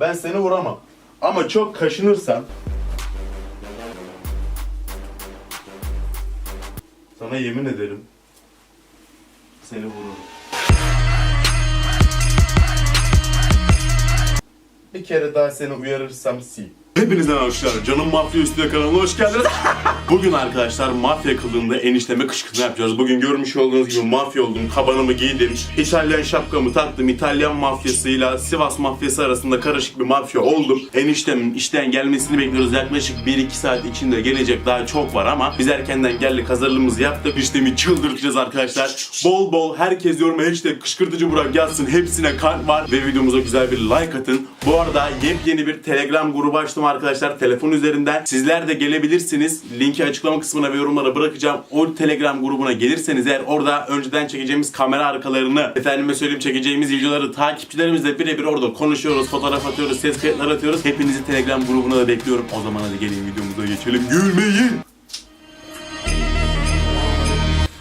Ben seni vuramam. Ama çok kaşınırsan sana yemin ederim seni vururum. Bir kere daha seni uyarırsam sil. Hepinizden hoşlar. Canım Mafya Üstüne kanalına hoş geldiniz. Bugün arkadaşlar mafya kılığında enişteme kışkırtma yapacağız. Bugün görmüş olduğunuz gibi mafya oldum. Kabanımı giydim. İtalyan şapkamı taktım. İtalyan mafyasıyla Sivas mafyası arasında karışık bir mafya oldum. Eniştemin işten gelmesini bekliyoruz. Yaklaşık 1-2 saat içinde gelecek daha çok var ama biz erkenden geldik hazırlığımızı yaptık. İşlemi çıldırtacağız arkadaşlar. Bol bol herkes yoruma hashtag kışkırtıcı Burak yazsın. Hepsine kalp var. Ve videomuza güzel bir like atın. Bu arada yepyeni bir Telegram grubu açtım arkadaşlar. Telefon üzerinden. Sizler de gelebilirsiniz. Linki açıklama kısmına ve yorumlara bırakacağım. O Telegram grubuna gelirseniz eğer orada önceden çekeceğimiz kamera arkalarını, efendime söyleyeyim çekeceğimiz videoları takipçilerimizle birebir orada konuşuyoruz, fotoğraf atıyoruz, ses kayıtları atıyoruz. Hepinizi Telegram grubuna da bekliyorum. O zaman hadi gelin videomuza geçelim. Gülmeyin.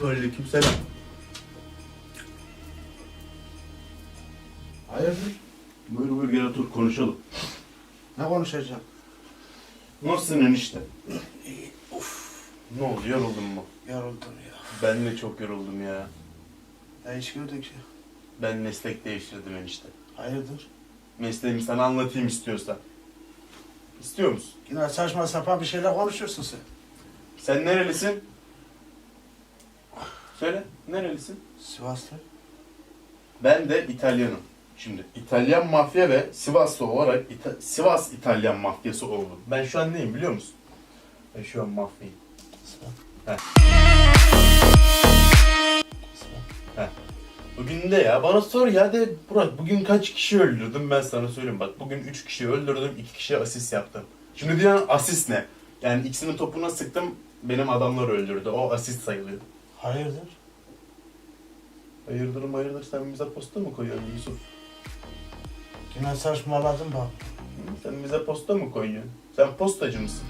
Aleykümselam. Hayırdır? Buyur buyur gel otur konuşalım. Ne konuşacağım? Nasılsın enişte? Ne oldu yoruldun mu? Yoruldum ya. Ben de çok yoruldum ya. Ya hiç gördük ya. Ben meslek değiştirdim enişte. Hayırdır? Mesleğimi sana anlatayım istiyorsan. İstiyor musun? Yine saçma sapan bir şeyler konuşuyorsun sen. Sen nerelisin? Söyle, nerelisin? Sivaslı. Ben de İtalyanım. Şimdi İtalyan mafya ve Sivaslı olarak İta- Sivas İtalyan mafyası oldum. Ben şu an neyim biliyor musun? Ben şu an mafyayım. Bugün de ya bana sor ya de Burak bugün kaç kişi öldürdüm ben sana söyleyeyim bak bugün 3 kişi öldürdüm 2 kişi asist yaptım. Şimdi diyen asist ne? Yani ikisinin topuna sıktım benim adamlar öldürdü o asist sayılıyor. Hayırdır? Hayırdır hayırdır sen bize posta mı koyuyorsun Yusuf? Yine saçmaladın bak. Sen bize posta mı koyuyorsun? Sen postacı mısın?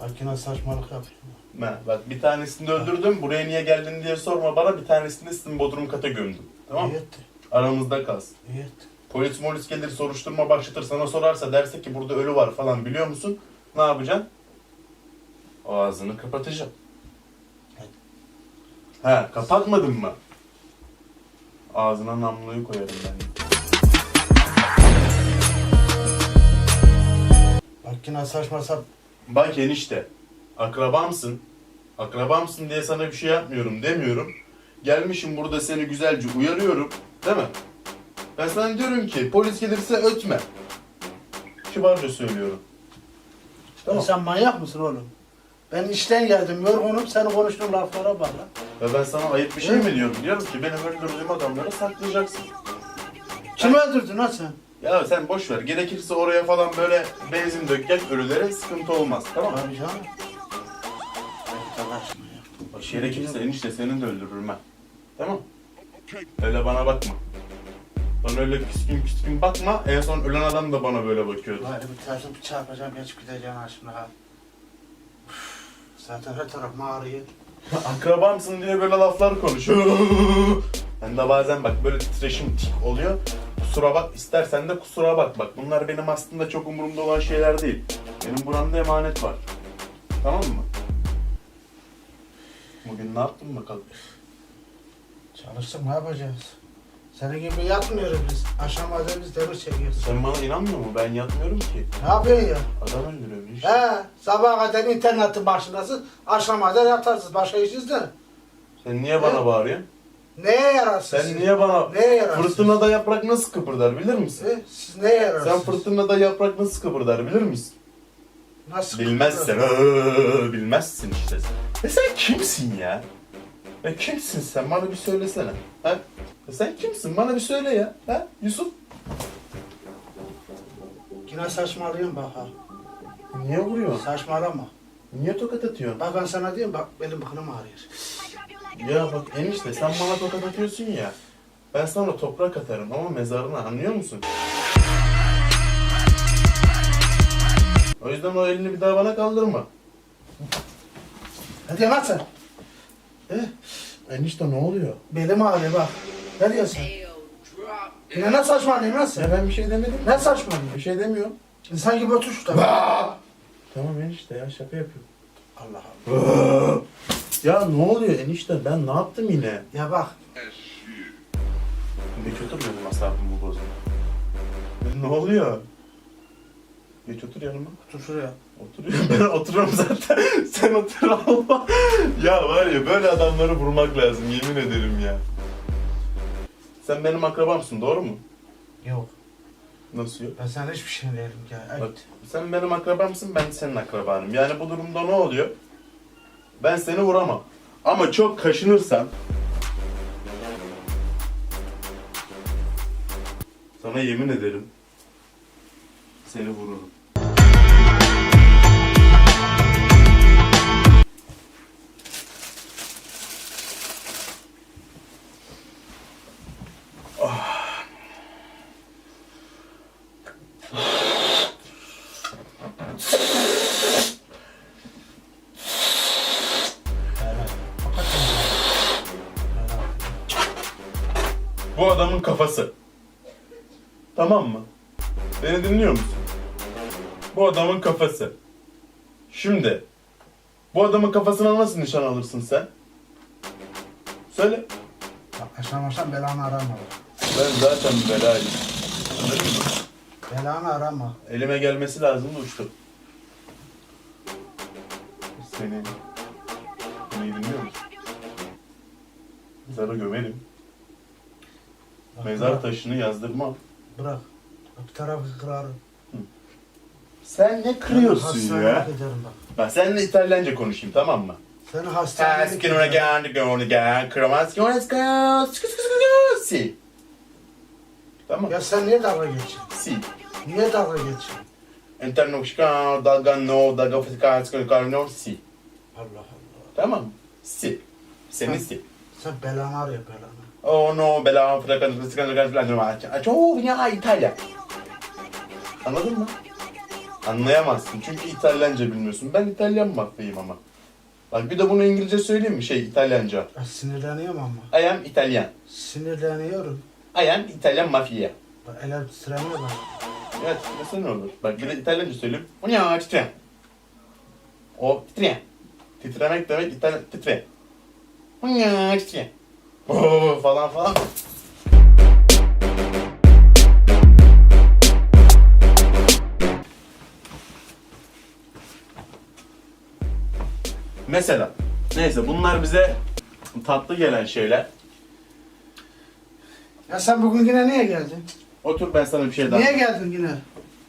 Bak yine saçmalık yapıyorsun. Ben, bak bir tanesini de öldürdüm buraya niye geldin diye sorma bana bir tanesini sizin bodrum kata gömdüm. Tamam mı? İyi etti. Aramızda kalsın. İyi etti. Polis molis gelir soruşturma başlatır sana sorarsa derse ki burada ölü var falan biliyor musun? Ne yapacaksın? Ağzını kapatacaksın. He kapatmadın mı? Ağzına namluyu koyarım ben. Bak yine saçma sap. Bak enişte akrabamsın. Akrabamsın diye sana bir şey yapmıyorum demiyorum. Gelmişim burada seni güzelce uyarıyorum. Değil mi? Ben sana diyorum ki polis gelirse ötme. Kibarca söylüyorum. Tamam. Sen manyak mısın oğlum? Ben işten geldim yorgunum. Senin konuştuğun laflara bak lan. Ve ben sana ayıp bir şey mi diyorum? Diyorum ki benim öldürdüğüm adamları saklayacaksın. Kimi öldürdün lan sen? Ya sen boş ver. Gerekirse oraya falan böyle benzin dök gel ölülere sıkıntı olmaz. Tamam mı? Abi canım. Allah aşkına ya. Bak gerekirse enişte seni de öldürürüm ha. Tamam Öyle bana bakma. Bana öyle küskün küskün bakma. En son ölen adam da bana böyle bakıyordu. Bari bir tarzı bir çarpacağım geçip gideceğim ha şimdi ha. Zaten her tarafım ağrıyor. Akrabamsın diye böyle laflar konuşuyor. ben de bazen bak böyle titreşim tik oluyor. Kusura bak istersen de kusura bak. Bak bunlar benim aslında çok umurumda olan şeyler değil. Benim buramda emanet var. Tamam mı? Bugün ne yaptın bakalım? Çalıştık ne yapacağız? Senin gibi yatmıyoruz biz. Akşam biz demir çekiyoruz. Sen bana inanmıyor musun? Ben yatmıyorum ki. Ne yapıyorsun ya? Adam öldürüyorum işte. He, sabaha kadar internetin başındasın, akşama kadar yatarsın. Başka işiniz ne? Sen niye bana bağırıyorsun? Neye yararsın? Sen niye bana... Neye yararsın? Fırtınada yaprak nasıl kıpırdar bilir misin? He, siz neye yararsınız? Sen fırtınada yaprak nasıl kıpırdar bilir misin? Nasıl Bilmezsen, ööö, bilmezsin işte sen. E sen kimsin ya? E kimsin sen? Bana bir söylesene. Ha? Sen kimsin? Bana bir söyle ya. Ha? Yusuf? Yine saçmalıyorsun bak ha. Niye vuruyorsun? Saçmalama. Niye tokat atıyorsun? Bak ben sana diyorum bak benim bıkınım ağrıyor. Ya bak enişte sen bana tokat atıyorsun ya. Ben sana toprak atarım ama mezarına anlıyor musun? O yüzden o elini bir daha bana kaldırma. Diyorsun lan sen? Eh, enişte ne oluyor? Belim ağrıyor bak. Ne diyorsun? Yine ne saçmalıyorsun lan sen? Ya ben bir şey demedim. Ne saçmalıyorsun? Bir şey demiyorum. İnsan gibi otur şurada. Tamam enişte ya şaka yapıyorum. Allah Allah. Ya ne oluyor enişte ben ne yaptım yine? Ya bak. Geç otur benim asabımı bozma. Ne oluyor? Geç otur yanıma. Otur şuraya. Oturuyorum ben oturuyorum zaten. Sen otur Allah. Ya var ya böyle adamları vurmak lazım yemin ederim ya. Sen benim akrabamsın doğru mu? Yok. Nasıl yok? Ben sana hiçbir şey değilim ya. Ay. Bak, sen benim akrabamsın ben senin akrabanım. Yani bu durumda ne oluyor? Ben seni vuramam. Ama çok kaşınırsan sana yemin ederim seni vururum. Tamam mı? Beni dinliyor musun? Bu adamın kafası. Şimdi bu adamın kafasına nasıl nişan alırsın sen? Söyle. Aşağı aşağı belanı arama. Ben zaten belayım. Anladın mı? Belanı arama. Elime gelmesi lazım da uçtu. Seni... Beni dinliyor musun? Mezara gömerim. Mezar taşını yazdırmam. Bırak. Bir tarafı kırarım. Sen ne kırıyorsun ya? ederim bak. Bak seninle İtalyanca konuşayım tamam mı? Seni hastanelik Askin ona ederim. geldi, ona geldi, kıramaz ki, geldi, sıkı sıkı sıkı sıkı, si. Tamam. Ya sen niye dalga geçiyorsun? Si. Niye dalga geçiyorsun? Interno çıkan, dalga no, dalga fıtıkan, sıkı sıkı, no, si. Allah Allah. Tamam? Si. Seni Ha. si. Sen belanı arıyor belanı. Oh no, bela fıtıkan, fıtıkan, fıtıkan, fıtıkan, fıtıkan, çok ya İtalya. Anladın mı? Anlayamazsın çünkü İtalyanca bilmiyorsun. Ben İtalyan mafyayım ama. Bak bir de bunu İngilizce söyleyeyim mi? Şey İtalyanca. Ya sinirleniyorum ama. I am Italian. Sinirleniyorum. I am Italian mafya. Bak ele titremiyor bak. Evet, nasıl ne olur? Bak bir de İtalyanca söyleyeyim. O ne ya titre. O titre. Titremek demek İtalyan titre. O ne ya titre. Oo falan falan. Mesela. Neyse bunlar bize tatlı gelen şeyler. Ya sen bugün yine niye geldin? Otur ben sana bir şey daha. Niye geldin yine?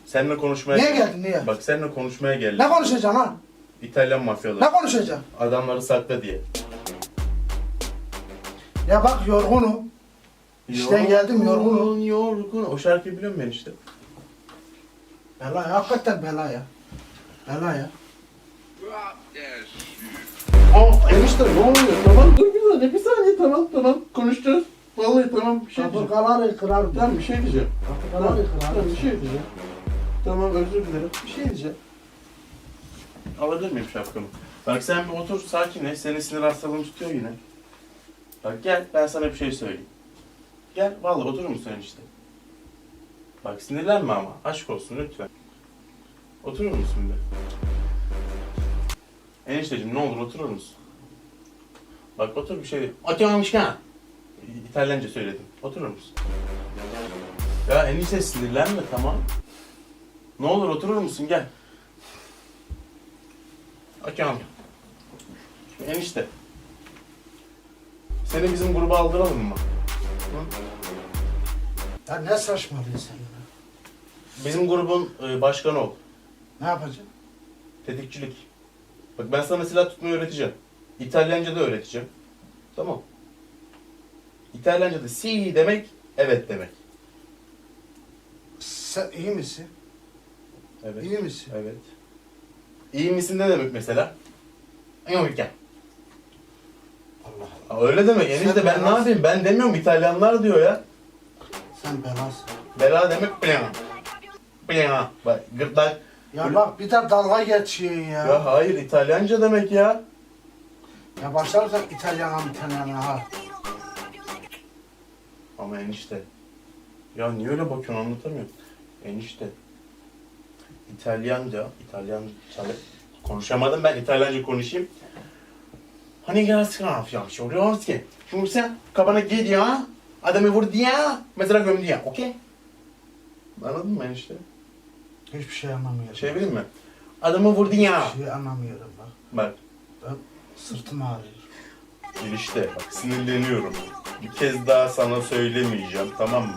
Seninle konuşmaya Niye geldin niye? Bak seninle konuşmaya geldim. Ne konuşacaksın lan? İtalyan mafyaları. Ne konuşacaksın? Adamları sakla diye. Ya bak yorgunum. İşten geldim, yorgunum. Yorgun. O şarkıyı biliyorum ben işte. Bela ya hakikaten bela ya. Bela ya. Aa enişte ne oluyor? Tamam dur bir saniye bir saniye tamam tamam konuşacağız. Vallahi tamam bir şey diyeceğim. Kaburgaları kırarım. Tamam bir şey diyeceğim. Tamam, Kaburgaları tamam bir şey diyeceğim. Tamam özür dilerim. Bir şey diyeceğim. Alabilir miyim şapkamı? Bak sen bir otur sakinleş. Senin sinir hastalığın tutuyor yine. Bak gel ben sana bir şey söyleyeyim. Gel vallahi oturur musun işte? Bak sinirlenme ama. Aşk olsun lütfen. Oturur musun bir? Enişteciğim ne olur oturur musun? Bak otur bir şey. Oturmamış ha. İtalyanca söyledim. Oturur musun? Ya enişte sinirlenme tamam. Ne olur oturur musun gel. Oturalım. Enişte. Seni bizim gruba aldıralım mı? Ya ne saçmalıyorsun sen ya? Bizim grubun e, başkanı ol. Ne yapacaksın? Tetikçilik. Bak ben sana silah tutmayı öğreteceğim. İtalyanca da öğreteceğim. Tamam. İtalyanca'da si demek evet demek. Sen iyi misin? Evet. İyi misin? Evet. İyi misin ne demek mesela? Yok gel. Öyle demek enişte ben ne belasın. yapayım? Ben demiyorum İtalyanlar diyor ya. Sen belasın. Bela demek plena. Plena. Bak gırtlak. Ya Öyle- bak bir de dalga geçiyor ya. Ya Ya, hayır İtalyanca demek ya. başlarsak İtalyana İtalyana ha. Ama enişte. Ya niye öyle bakıyorsun anlatamıyorum. Enişte. İtalyanca, İtalyan çalı. Konuşamadım ben İtalyanca konuşayım. Ya soruyoruz ki. Şimdi sen kabana gidiyor, adamı vur diye, mesela göm diye, okey? Anladın mı enişte? Hiçbir şey anlamıyorum. Şey bileyim mi? Adamı vur diye. Hiçbir şey anlamıyorum bak. Bak Sırtım ağrıyor. enişte bak sinirleniyorum. Bir kez daha sana söylemeyeceğim tamam mı?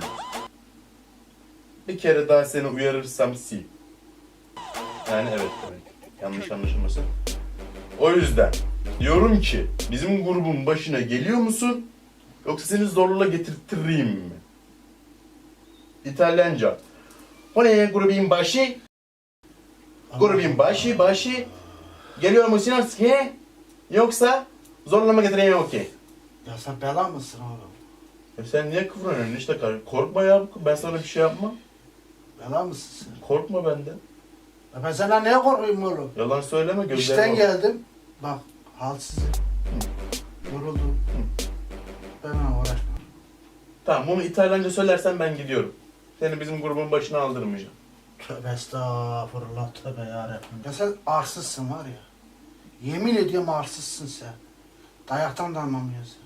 Bir kere daha seni uyarırsam sil. Yani evet demek. Yanlış anlaşılmasın. O yüzden diyorum ki bizim grubun başına geliyor musun? Yoksa seni zorla getirttireyim mi? İtalyanca. Oley grubun başı. Grubun başı başı. Geliyor musun he? Yoksa zorlama getireyim okey. Ya sen bela mısın oğlum? Ya sen niye kıvranıyorsun işte kar- korkma ya ben sana bir şey yapmam. Bela mısın sen? Korkma benden. Ya ben senden neye korkayım oğlum? Yalan söyleme gözlerime İşten geldim. Bak halsizim. Yoruldum. Benimle uğraşma. Tamam bunu İtalyanca söylersen ben gidiyorum. Seni bizim grubun başına aldırmayacağım. Tövbe estağfurullah tövbe yarabbim. Ya sen arsızsın var ya. Yemin ediyorum arsızsın sen. Dayaktan da anlamıyorsun.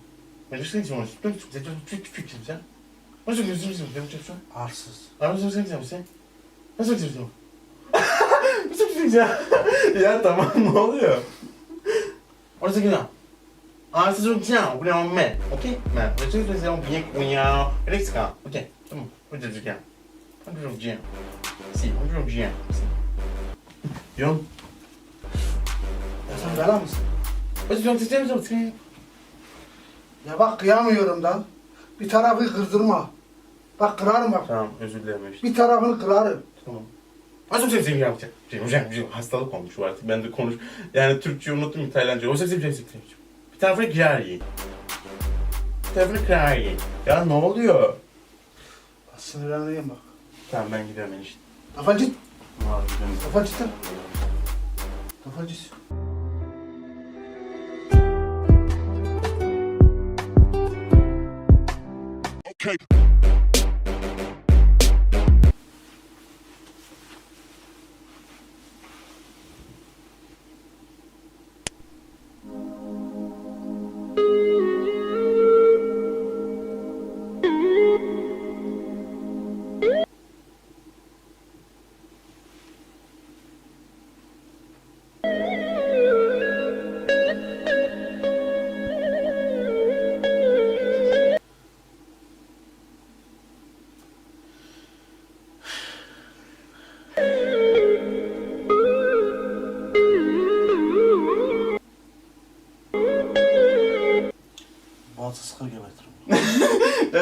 Ne diyorsun ki sen? sen? Nasıl gözünüzü sen? Arsız. Nasıl sen sen? Nasıl gözünüzü Nasıl gözünüzü Ya tamam ne oluyor? Orası güzel. Ah, c'est un bien, on est en mai, ok? Mais je sais que c'est un bien qu'on y a. Alex, ok? C'est bon, on est bien. On est bien. Si. Yon. Ya sen bela mısın? Viens, t'es bien, t'es Ya bak kıyamıyorum da. Bir tarafı kırdırma. Bak kırarım bak. Tamam, özür dilerim. Bir tarafını kırarım. Tamam. Az önce sevgilim yapacak. Şey, hocam, hocam, hastalık olmuş bu artık. Ben de konuş... Yani Türkçe unuttum İtalyanca. O sesi bir şey Bir tarafını kırar yiyin. Bir tarafını kırar yiyin. Ya ne oluyor? Sinirleneyim bak. Tamam ben gidiyorum enişte. Kafacı. Vallahi gidiyorum. Kafacı. Boğazı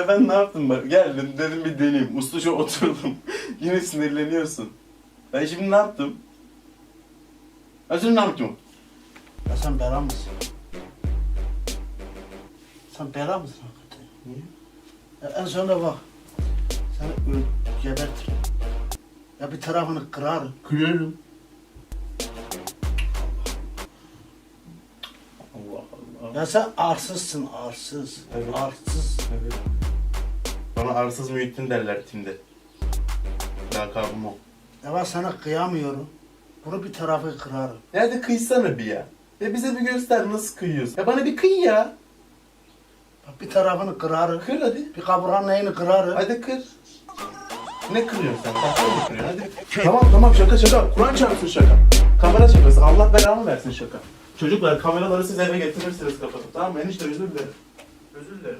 Ya ben ne yaptım bak? Geldim dedim bir deneyeyim. Ustaca oturdum. Yine sinirleniyorsun. Ben şimdi ne yaptım? Ben şimdi ne yaptım? Ya sen bela mısın? Sen bela mısın hakikaten? Niye? Ya en sonunda bak. Seni öl gebertirim. Ya bir tarafını kırarım. Kırıyorum. Allah Allah. Ya sen arsızsın arsız. Evet. Arsız. Evet. Bana arsız Muhittin derler timde. Lakabım o. Ya ben sana kıyamıyorum. Bunu bir tarafı kırarım. Ya hadi kıysana bir ya. Ya bize bir göster nasıl kıyıyorsun. Ya bana bir kıy ya. Bak bir tarafını kırarım. Kır hadi. Bir kaburganın neyini kırarım. Hadi kır. Ne kırıyorsun sen? Tahta mı kırıyorsun? Hadi. Tamam tamam şaka şaka. Kur'an çarpsın şaka. Kamera şakası. Allah belamı versin şaka. Çocuklar kameraları siz eve getirirsiniz kapatıp. Tamam mı? Enişte özür dilerim. Özür dilerim.